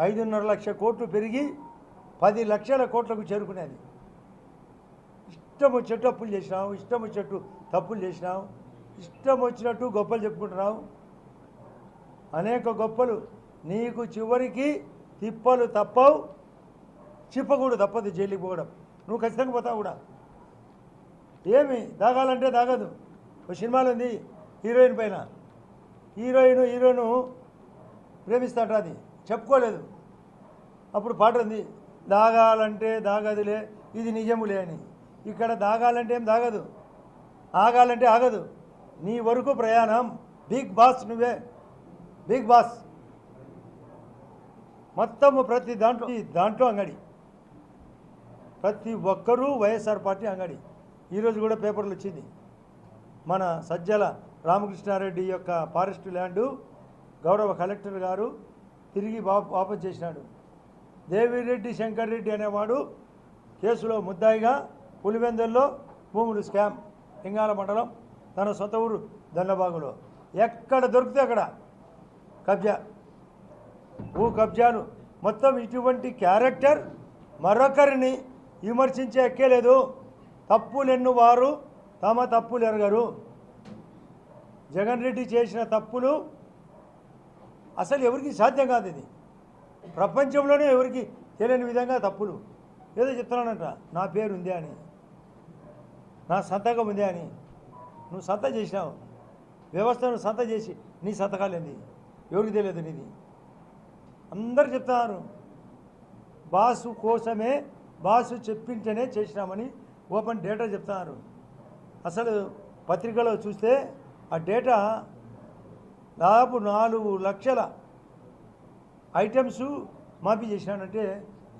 ఐదున్నర లక్ష కోట్లు పెరిగి పది లక్షల కోట్లకు చేరుకునేది. ఇష్టం వచ్చేట్టు అప్పులు చేసినావు ఇష్టం వచ్చేట్టు తప్పులు చేసినావు ఇష్టం వచ్చినట్టు గొప్పలు చెప్పుకుంటున్నావు అనేక గొప్పలు నీకు చివరికి తిప్పలు తప్పవు చిప్పకూడదు తప్పదు జైలుకి పోవడం. నువ్వు ఖచ్చితంగా పోతావు కూడా. ఏమి? దాగాలంటే దాగదు. ఒక సినిమాలో ఉంది హీరోయిన్ పైన. హీరోయిన్ హీరోను ప్రేమిస్తాడు అది. చెప్పుకోలేదు. అప్పుడు పాట ఉంది దాగాలంటే దాగదులే ఇది నిజములే అని. ఇక్కడ దాగాలంటే ఏం దాగదు? ఆగాలంటే ఆగదు. నీ వరకు ప్రయాణం. బిగ్ బాస్ నువ్వే. Big boss. మొత్తము ప్రతి దాంట్లో దాంట్లో అంగడి. ప్రతి ఒక్కరూ వైఎస్ఆర్ పార్టీ అంగడి. ఈరోజు కూడా పేపర్లు వచ్చింది. మన సజ్జల రామకృష్ణారెడ్డి యొక్క ఫారెస్ట్ ల్యాండు గౌరవ కలెక్టర్ గారు తిరిగి వా- వాపసు చేసినాడు. దేవిరెడ్డి శంకర్ రెడ్డి అనేవాడు కేసులో ముద్దాయిగా పులివెందుల్లో భూములు స్కామ్ లింగాల మండలం తన సొంత ఊరు దన్నబాగులో. ఎక్కడ దొరికితే అక్కడ కబ్జా. భూ కబ్జాలు మొత్తం ఇటువంటి క్యారెక్టర్ మరొకరిని విమర్శించే ఎక్కేలేదు తప్పులెన్ను వారు తమ తప్పులు ఎరగరు. జగన్ రెడ్డి చేసిన తప్పులు అసలు ఎవరికి సాధ్యం కాదు ఇది. ప్రపంచంలోనే ఎవరికి తెలియని విధంగా తప్పులు. ఏదో చెప్తున్నానంట నా పేరు ఉంది అని. నా సంతకం ఉంది అని. నువ్వు సంత చేసినావు. వ్యవస్థను సంత చేసి నీ సంతకాలు ఏంది? ఎవరికి తెలియదు నీది? అందరు చెప్తున్నారు బాసు కోసమే బాసు చెప్పింటేనే చేసినామని ఓపెన్ డేటా చెప్తున్నారు అసలు పత్రికలో చూస్తే ఆ డేటా దాదాపు నాలుగు లక్షల ఐటమ్స్ మాఫీ చేసినానంటే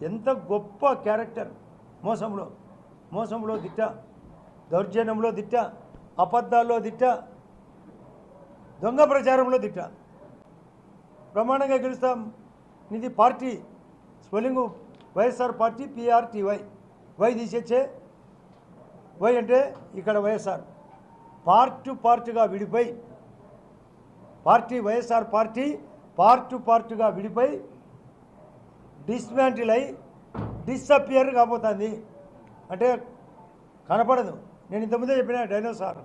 ఎంత గొప్ప క్యారెక్టర్. మోసంలో మోసంలో దిట్ట దౌర్జన్యంలో దిట్ట అబద్ధాల్లో దిట్ట దొంగ ప్రచారంలో దిట్ట. బ్రహ్మాండంగా గెలుస్తాం. ఇది party spelling YSR party పిఆర్టీవై. Y తీసేచ్చే Y అంటే ఇక్కడ వైఎస్ఆర్. పార్ట్ పార్ట్గా విడిపోయి పార్టీ వైఎస్ఆర్ పార్టీ పార్ట్ పార్ట్గా విడిపోయి డిస్మాంటిల్ అయి డిస్అపియర్ కాబోతుంది. అంటే కనపడదు. నేను ఇంతకుముందే చెప్పిన డైనోసార్.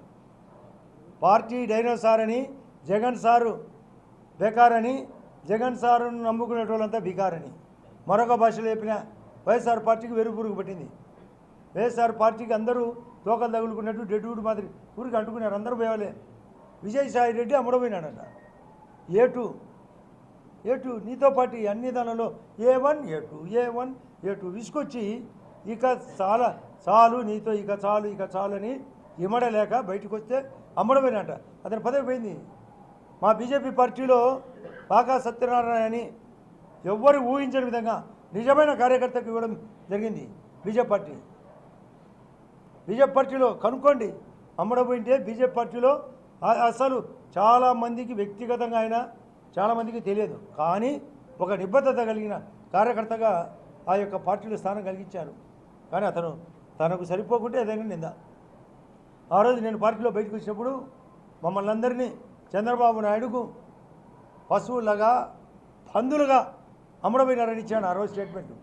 పార్టీ డైనోసార్ అని జగన్ సారు బేకారని జగన్ సారును నమ్ముకునే వాళ్ళంతా బికారని. మరొక భాషలో చెప్పిన వైఎస్ఆర్ పార్టీకి వెరు పురుగు పట్టింది. వైఎస్ఆర్ పార్టీకి అందరూ తోకలు తగులుకున్నట్టు డెడ్వుడ్ మాదిరి ఊరికి అంటుకున్నారు. అందరూ పోయాలే విజయసాయి రెడ్డి అమ్ముడపోయినాడట. ఏ టూ ఏ టూ నీతో పాటు అన్ని దానిలో A one A two A one A two విసుకొచ్చి ఇక చాలా చాలు నీతో ఇక చాలు ఇక చాలు అని ఇమ్మడలేక బయటకు వస్తే అమ్మడమేనట అతని పదవి పోయింది. మా బీజేపీ పార్టీలో బాగా సత్యనారాయణ అని ఎవ్వరు ఊహించని విధంగా నిజమైన కార్యకర్తకు ఇవ్వడం జరిగింది బీజేపీ పార్టీ. బీజేపీ పార్టీలో కనుక్కోండి. అమ్మడపోయింటే బీజేపీ పార్టీలో అసలు చాలామందికి వ్యక్తిగతంగా ఆయన చాలామందికి తెలియదు. కానీ ఒక నిబద్ధత కలిగిన కార్యకర్తగా ఆ యొక్క పార్టీలో స్థానం కలిగించారు. కానీ అతను తనకు సరిపోకుంటే ఏదైనా నింద. ఆ రోజు నేను పార్టీలో బయటకు వచ్చినప్పుడు మమ్మల్ని అందరినీ చంద్రబాబు నాయుడుకు పశువులుగా పందులుగా అమ్మడపోయినారని ఇచ్చాను ఆ రోజు స్టేట్మెంట్.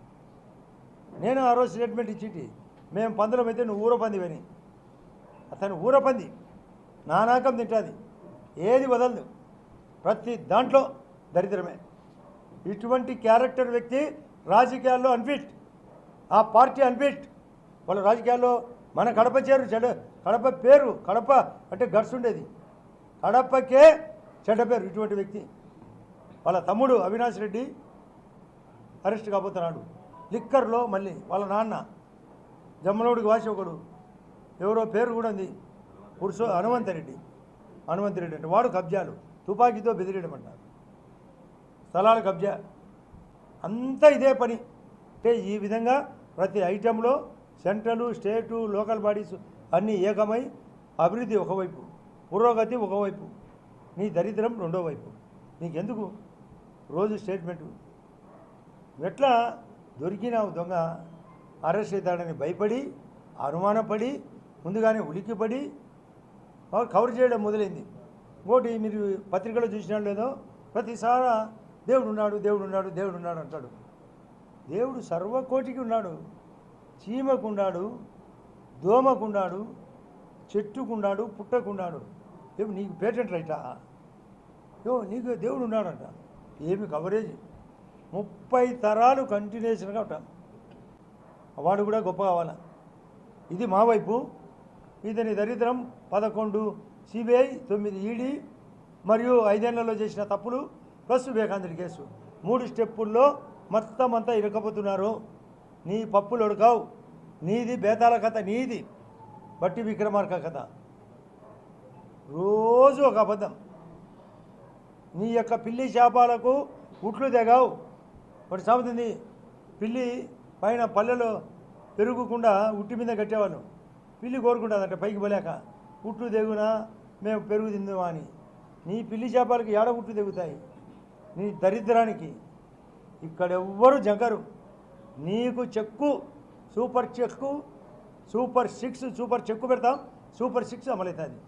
నేను ఆ రోజు స్టేట్మెంట్ ఇచ్చిటి మేము పందులమైతే నువ్వు ఊరపందివని అతను ఊరపంది. నానాకం తింటుంది. ఏది వదలదు. ప్రతి దాంట్లో దరిద్రమే. ఇటువంటి క్యారెక్టర్ వ్యక్తి రాజకీయాల్లో అన్ఫిట్. ఆ పార్టీ అన్ఫిట్. వాళ్ళ రాజకీయాల్లో మన కడప చేరు చెడ కడప పేరు కడప అంటే గడ్స్ ఉండేది. కడపకే చెడ్డ పేరు ఇటువంటి వ్యక్తి. వాళ్ళ తమ్ముడు అవినాష్ రెడ్డి అరెస్ట్ కాబోతున్నాడు. లిక్కర్లో మళ్ళీ వాళ్ళ నాన్న జమ్మలోడికి వాసి ఒకడు. ఎవరో పేరు కూడా ఉంది. పురుషో హనుమంతరెడ్డి హనుమంతరెడ్డి అంటే వాడు కబ్జాలు. తుపాకీతో బెదిరియడం అంటారు స్థలాల కబ్జా. అంతా ఇదే పని. అంటే ఈ విధంగా ప్రతి ఐటెంలో సెంట్రల్ స్టేటు లోకల్ బాడీస్ అన్నీ ఏకమై అభివృద్ధి ఒకవైపు పురోగతి ఒకవైపు నీ దరిద్రం రెండో వైపు. నీకెందుకు? రోజు స్టేట్మెంటు. ఎట్లా దొరికిన దొంగ? అరెస్ట్ అవుతాడని భయపడి అనుమానపడి ముందుగానే ఉలిక్కిపడి కవర్ చేయడం మొదలైంది. ఇంకోటి మీరు పత్రికలో చూసినా లేదో ప్రతిసారి దేవుడు ఉన్నాడు దేవుడు ఉన్నాడు దేవుడు ఉన్నాడు అంటాడు. దేవుడు సర్వకోటికి ఉన్నాడు చీమకున్నాడు దోమకున్నాడు చెట్టుకున్నాడు పుట్టకున్నాడు ఏమి నీకు పేటెంట్ రైటా? యో నీకు దేవుడు ఉన్నాడంట. ఏమి కవరేజ్? ముప్పై తరాలు కంటిన్యూషన్గా ఉంటాం. వాడు కూడా గొప్ప కావాలా? ఇది మా వైపు ఇతని దరిద్రం పదకొండు సిబిఐ తొమ్మిది ఈడీ మరియు ఐదేళ్ళలో చేసిన తప్పులు ప్లస్ వివేకాంతుడి కేసు. మూడు స్టెప్పుల్లో మొత్తం అంతా ఇరకపోతున్నారు నీ పప్పులు ఉడకావు నీది బేతాల కథ నీది బట్టి విక్రమార్క కథ. రోజు ఒక అబద్ధం. నీ యొక్క పిల్లి చేపలకు ఉట్లు తెగావు. ఒకటి సాగుతుంది పిల్లి పైన పల్లెలో పెరుగుకుండా ఉట్టి మీద కట్టేవాళ్ళు. పిల్లి కోరుకుంటుందంట పైకి పోలేక ఉట్లు తెగునా మేము పెరుగు తిందామా అని. నీ పిల్లి చేపలకి ఏడ ఉట్లు తెగుతాయి? నీ దరిద్రానికి. ఇక్కడ ఎవ్వరు జంకరు. నీకు cheque super cheque super six super cheque పెడతాం సూపర్ సిక్స్ అమలవుతుంది.